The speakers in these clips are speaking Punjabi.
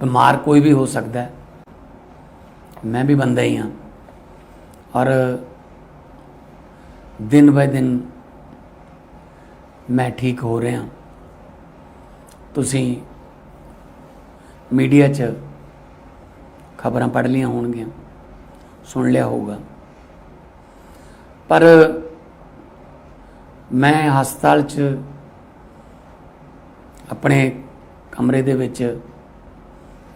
ਬਿਮਾਰ ਕੋਈ ਵੀ ਹੋ ਸਕਦਾ ਹੈ। ਮੈਂ ਵੀ ਬੰਦਾ ਹੀ ਹਾਂ। ਔਰ ਦਿਨ ਬਾਏ ਦਿਨ ਮੈਂ ਠੀਕ ਹੋ ਰਿਹਾ ਤੁਸੀਂ ਮੀਡੀਆ 'ਚ ਖਬਰਾਂ ਪੜ੍ਹ ਲਈਆਂ ਹੋਣਗੀਆਂ, ਸੁਣ ਲਿਆ ਹੋਊਗਾ। ਪਰ ਮੈਂ ਹਸਪਤਾਲ 'ਚ ਆਪਣੇ ਕਮਰੇ ਦੇ ਵਿੱਚ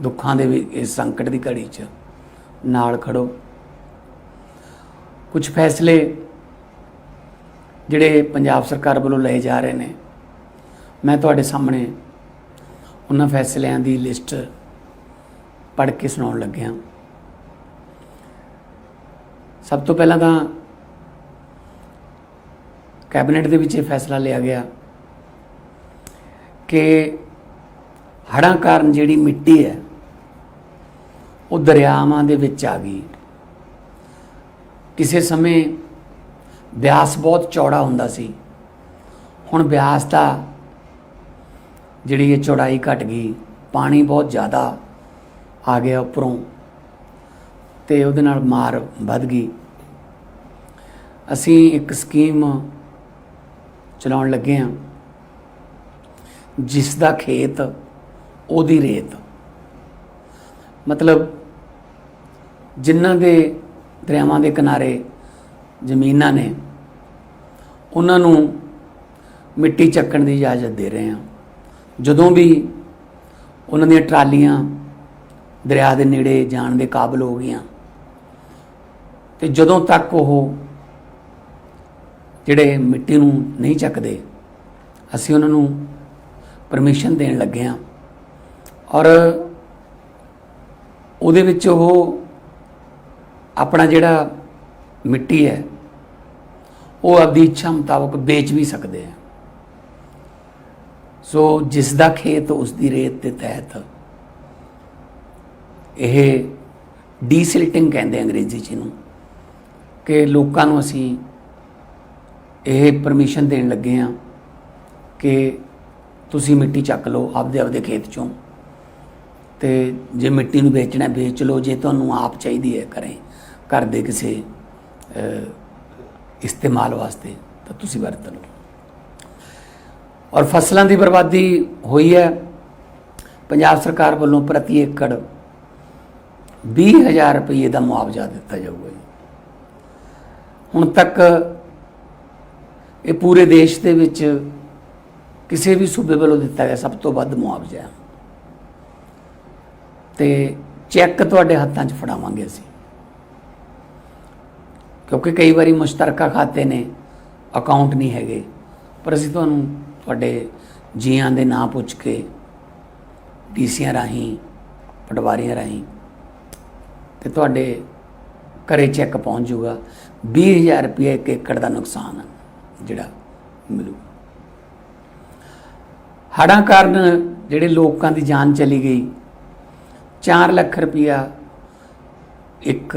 ਦੁੱਖਾਂ ਦੇ ਵੀ ਇਸ ਸੰਕਟ ਦੀ ਘੜੀ 'ਚ ਨਾਲ ਖੜੋ। ਕੁਝ ਫੈਸਲੇ ਜਿਹੜੇ ਪੰਜਾਬ ਸਰਕਾਰ ਵੱਲੋਂ ਲਏ ਜਾ ਰਹੇ ਨੇ, ਮੈਂ ਤੁਹਾਡੇ ਸਾਹਮਣੇ ਉਹਨਾਂ ਫੈਸਲਿਆਂ ਦੀ ਲਿਸਟ ਪੜ੍ਹ ਕੇ ਸੁਣਾਉਣ ਲੱਗਿਆ। ਸਭ ਤੋਂ ਪਹਿਲਾਂ ਤਾਂ ਕੈਬਨਿਟ ਦੇ ਵਿੱਚ ਇਹ ਫੈਸਲਾ ਲਿਆ ਗਿਆ ਕਿ ਹੜ੍ਹਾਂ ਕਾਰਨ ਜਿਹੜੀ ਮਿੱਟੀ ਹੈ ਉਹ ਦਰਿਆਵਾਂ ਦੇ ਵਿੱਚ ਆ ਗਈ। ਕਿਸੇ ਸਮੇਂ ਬਿਆਸ ਬਹੁਤ ਚੌੜਾ ਹੁੰਦਾ ਸੀ। ਹੁਣ ਬਿਆਸ ਦਾ ਜਿਹੜੀ ਇਹ ਚੌੜਾਈ ਘਟ ਗਈ, ਪਾਣੀ ਬਹੁਤ ਜ਼ਿਆਦਾ ਆ ਗਿਆ ਉੱਪਰੋਂ ਤੇ ਉਹਦੇ ਨਾਲ ਮਾਰ ਵੱਧ ਗਈ। ਅਸੀਂ ਇੱਕ ਸਕੀਮ ਚਲਾਉਣ ਲੱਗੇ ਹਾਂ, ਜਿਸ ਦਾ ਖੇਤ ਉਹਦੀ ਰੇਤ। ਮਤਲਬ ਜਿਨ੍ਹਾਂ ਦੇ ਦਰਿਆਵਾਂ ਦੇ ਕਿਨਾਰੇ ਜ਼ਮੀਨਾਂ ਨੇ, ਉਹਨਾਂ ਨੂੰ ਮਿੱਟੀ ਚੱਕਣ ਦੀ ਇਜਾਜ਼ਤ ਦੇ ਰਹੇ ਹਾਂ। ਜਦੋਂ ਵੀ ਉਹਨਾਂ ਦੀਆਂ ਟਰਾਲੀਆਂ ਦਰਿਆ ਦੇ ਨੇੜੇ ਜਾਣ ਦੇ ਕਾਬਲ ਹੋ ਗਈਆਂ, ਤੇ ਜਦੋਂ ਤੱਕ ਉਹ ਜਿਹੜੇ ਮਿੱਟੀ ਨੂੰ ਨਹੀਂ ਚੱਕਦੇ, ਅਸੀਂ ਉਹਨਾਂ ਨੂੰ ਪਰਮਿਸ਼ਨ ਦੇਣ ਲੱਗੇ ਹਾਂ। ਔਰ ਉਹਦੇ ਵਿੱਚ ਉਹ ਆਪਣਾ ਜਿਹੜਾ ਮਿੱਟੀ ਹੈ, ਉਹ ਆਪਦੀ ਇੱਛਾ ਮੁਤਾਬਕ ਵੇਚ ਵੀ ਸਕਦੇ ਆ। ਸੋ ਜਿਸ ਦਾ ਖੇਤ ਉਸ ਦੀ ਰੇਤ ਦੇ ਤਹਿਤ ਇਹ ਡੀਸਿਲਟਿੰਗ ਕਹਿੰਦੇ ਅੰਗਰੇਜ਼ੀ ਚ ਇਹਨੂੰ, ਕਿ ਲੋਕਾਂ ਨੂੰ ਅਸੀਂ ਇਹ ਪਰਮਿਸ਼ਨ ਦੇਣ ਲੱਗੇ ਆ ਕਿ ਤੁਸੀਂ ਮਿੱਟੀ ਚੱਕ ਲਓ ਆਪਦੇ ਆਪਦੇ ਖੇਤ ਚੋਂ, ਤੇ ਜੇ ਮਿੱਟੀ ਨੂੰ ਵੇਚਣਾ ਵੇਚ ਲਓ, ਜੇ ਤੁਹਾਨੂੰ ਆਪ ਚਾਹੀਦੀ ਹੈ ਕਰੇ ਘਰ ਦੇ ਕਿਸੇ ਇਸਤੇਮਾਲ ਵਾਸਤੇ, ਤਾਂ ਤੁਸੀਂ ਵਰਤ ਲਓ। ਔਰ ਫਸਲਾਂ ਦੀ ਬਰਬਾਦੀ ਹੋਈ ਹੈ। ਪੰਜਾਬ ਸਰਕਾਰ ਵੱਲੋਂ ਪ੍ਰਤੀ ਏਕੜ 20000 ਰੁਪਏ ਦਾ ਮੁਆਵਜ਼ਾ ਦਿੱਤਾ ਜਾਊਗਾ ਜੀ। ਹੁਣ ਤੱਕ ਇਹ ਪੂਰੇ ਦੇਸ਼ ਦੇ ਵਿੱਚ ਕਿਸੇ ਵੀ ਸੂਬੇ ਵੱਲੋਂ ਦਿੱਤਾ ਗਿਆ ਸਭ ਤੋਂ ਵੱਧ ਮੁਆਵਜ਼ਾ ਹੈ। ਤੇ ਚੈੱਕ ਤੁਹਾਡੇ ਹੱਥਾਂ 'ਚ ਫੜਾਵਾਂਗੇ ਅਸੀਂ। ਕਿਉਂਕਿ ਕਈ ਵਾਰੀ ਮੁਸ਼ਤਰਕਾ ਖਾਤੇ ਨੇ ਅਕਾਊਂਟ ਨਹੀਂ ਹੈਗੇ। ਪਰ ਅਸੀਂ ਤੁਹਾਨੂੰ ਤੁਹਾਡੇ ਜੀਆਂ ਦੇ ਨਾਂ ਪੁੱਛ ਕੇ, ਡੀਸੀਆਂ ਰਾਹੀਂ, ਪਟਵਾਰੀਆਂ ਰਾਹੀਂ, ਤੇ ਤੁਹਾਡੇ ਘਰੇ ਚੈੱਕ ਪਹੁੰਚ ਜਾਊਗਾ। 20000 ਰੁਪਏ ਇੱਕ ਏਕੜ ਦਾ ਨੁਕਸਾਨ ਜਿਹੜਾ ਮਿਲੂ। ਹੜ੍ਹਾਂ ਕਾਰਨ ਜਿਹੜੇ ਲੋਕਾਂ ਦੀ ਜਾਨ ਚਲੀ ਗਈ। 4 ਲੱਖ ਰੁਪਇਆ ਇੱਕ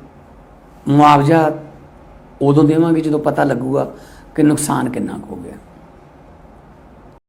ਮੁਆਵਜ਼ਾ ਉਦੋਂ ਦੇਵਾਂਗੇ ਜਦੋਂ ਪਤਾ ਲੱਗੂਗਾ ਕਿ ਨੁਕਸਾਨ ਕਿੰਨਾ ਕੁ ਹੋ ਗਿਆ।